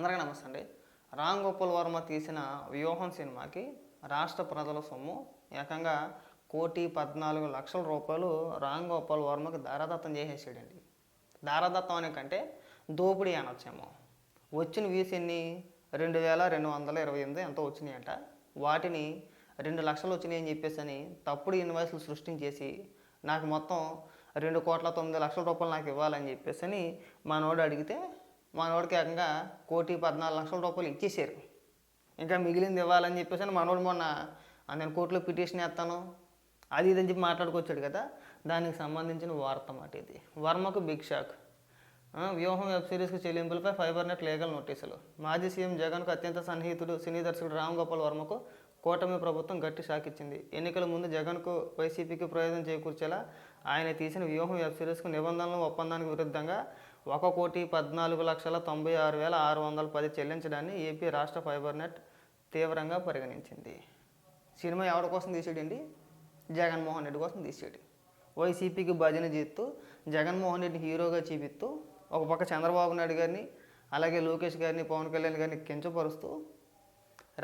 అందరికీ నమస్తే అండి. రామ్ గోపాల్ వర్మ తీసిన వ్యూహం సినిమాకి రాష్ట్ర ప్రజల సొమ్ము ఏకంగా కోటి పద్నాలుగు లక్షల రూపాయలు రామ్ గోపాల్ వర్మకి దారాదత్తం చేసేసాడండి. దారాదత్తం అనే కంటే దోపిడీ అనొచ్చేమో. వచ్చిన వ్యూస్ ఎన్ని? రెండు వేల రెండు వందల ఇరవై ఎనిమిది ఎంతో వచ్చినాయంట. వాటిని రెండు లక్షలు వచ్చినాయి అని చెప్పేసి అని తప్పుడు ఇన్వాయిస్లు సృష్టించేసి నాకు మొత్తం రెండు కోట్ల తొమ్మిది లక్షల రూపాయలు నాకు ఇవ్వాలని చెప్పేసి అని మనోడు అడిగితే మనోడికి ఏకంగా కోటి పద్నాలుగు లక్షల రూపాయలు ఇచ్చేసారు ఇంకా మిగిలింది ఇవ్వాలని చెప్పేసి మనోడు మొన్న నేను కోర్టులో పిటిషన్ వేస్తాను. అది ఇది అని చెప్పి మాట్లాడుకొచ్చాడు కదా. దానికి సంబంధించిన వార్త మాట ఇది. వర్మకు బిగ్ షాక్. వ్యూహం వెబ్ సిరీస్కి చెల్లింపులపై ఫైబర్ నెట్ లీగల్ నోటీసులు. మాజీ సీఎం జగన్కు అత్యంత సన్నిహితుడు సినీ దర్శకుడు రామ్ గోపాల్ వర్మకు కూటమి ప్రభుత్వం గట్టి షాక్ ఇచ్చింది. ఎన్నికల ముందు జగన్కు వైసీపీకి ప్రయోజనం చేకూర్చేలా ఆయన తీసిన వ్యూహం వెబ్ సిరీస్కు నిబంధనలు ఒప్పందానికి విరుద్ధంగా ఒక కోటి పద్నాలుగు లక్షల తొంభై ఆరు వేల ఆరు వందల పది చెల్లించడాన్ని ఏపీ రాష్ట్ర ఫైబర్ నెట్ తీవ్రంగా పరిగణించింది. సినిమా ఎవరి కోసం తీసాడండి జగన్మోహన్ రెడ్డి కోసం తీసాడు వైసీపీకి భజన చేస్తూ జగన్మోహన్ రెడ్డిని హీరోగా చూపిస్తూ ఒక పక్క చంద్రబాబు నాయుడు గారిని అలాగే లోకేష్ గారిని పవన్ కళ్యాణ్ గారిని కించపరుస్తూ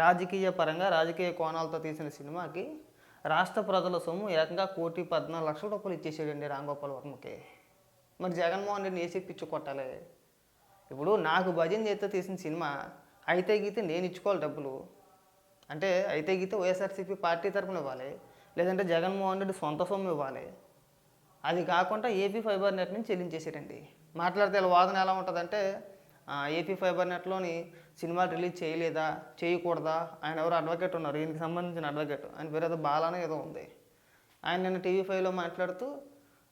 రాజకీయ పరంగా రాజకీయ కోణాలతో తీసిన సినిమాకి రాష్ట్ర ప్రజల సొమ్ము ఏకంగా కోటి పద్నాలుగు లక్షల రూపాయలు ఇచ్చేసాడండి రాంగోపాల్ వర్మకి. మరి జగన్మోహన్ రెడ్డిని ఏసీ పిచ్చు కొట్టాలి? ఇప్పుడు నాకు భజన చేస్తే తీసిన సినిమా అయితే గీతే నేను ఇచ్చుకోవాలి డబ్బులు. అంటే అయితే గీతే వైఎస్ఆర్సీపీ పార్టీ తరపున ఇవ్వాలి. లేదంటే జగన్మోహన్ రెడ్డి సొంత సొమ్ము ఇవ్వాలి. అది కాకుండా ఏపీ ఫైబర్ నెట్ నుంచి చెల్లించేసారండి మాట్లాడితే ఇలా వాదన ఎలా ఉంటుందంటే ఏపీ ఫైబర్ నెట్లోని సినిమాలు రిలీజ్ చేయలేదా? చేయకూడదా? ఆయన ఎవరు అడ్వకేట్ ఉన్నారు? దీనికి సంబంధించిన అడ్వకేట్ ఆయన పేరు ఏదో బాలానే ఏదో ఉంది. ఆయన నిన్న టీవీ ఫైవ్లో మాట్లాడుతూ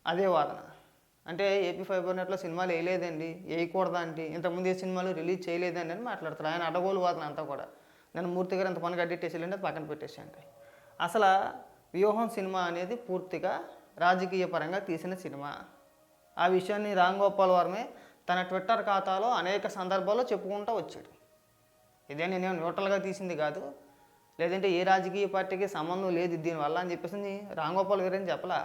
అదే వాదన. అంటే ఏపీ ఫైబర్ నెట్లో సినిమాలు వేయలేదండి వేయకూడదా అంటే ఇంతకుముందు ఏ సినిమాలు రిలీజ్ చేయలేదండి అని మాట్లాడతారు ఆయన అడగోలు వాదన అంతా కూడా. నేను మూర్తి గారు ఇంత పని కట్టేసేయండి అది పక్కన పెట్టేసేయండి అసలు వ్యూహం సినిమా అనేది పూర్తిగా రాజకీయ పరంగా తీసిన సినిమా. ఆ విషయాన్ని రామ్ గోపాల్ వర్మే తన ట్విట్టర్ ఖాతాలో అనేక సందర్భాల్లో చెప్పుకుంటూ వచ్చాడు. ఇదే నేను న్యూట్రల్గా తీసింది కాదు. లేదంటే ఏ రాజకీయ పార్టీకి సంబంధం లేదు దీనివల్ల అని చెప్పేసి రామ్ గోపాల్ గారు అని చెప్పలా?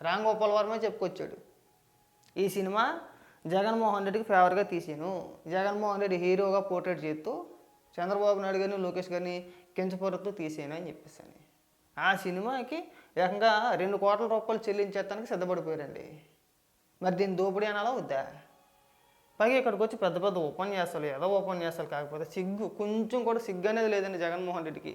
రామ్ గోపాల్ వర్మే చెప్పుకొచ్చాడు. ఈ సినిమా జగన్మోహన్ రెడ్డికి ఫేవర్గా తీసాను జగన్మోహన్ రెడ్డి హీరోగా పోర్ట్రేట్ చేస్తూ చంద్రబాబు నాయుడు గారిని లోకేష్ గారిని కించపరుస్తూ తీసాను అని చెప్పేసాను ఆ సినిమాకి ఏకంగా రెండు కోట్ల రూపాయలు చెల్లించేస్తానికి సిద్ధపడిపోయారండి. మరి దీన్ని దోపిడీ అనాలా వద్దా? పైగా ఇక్కడికి వచ్చి పెద్ద పెద్ద ఉపన్యాసాలు ఏదో ఉపన్యాసాలు కాకపోతే సిగ్గు కొంచెం కూడా సిగ్గు అనేది లేదండి జగన్మోహన్ రెడ్డికి.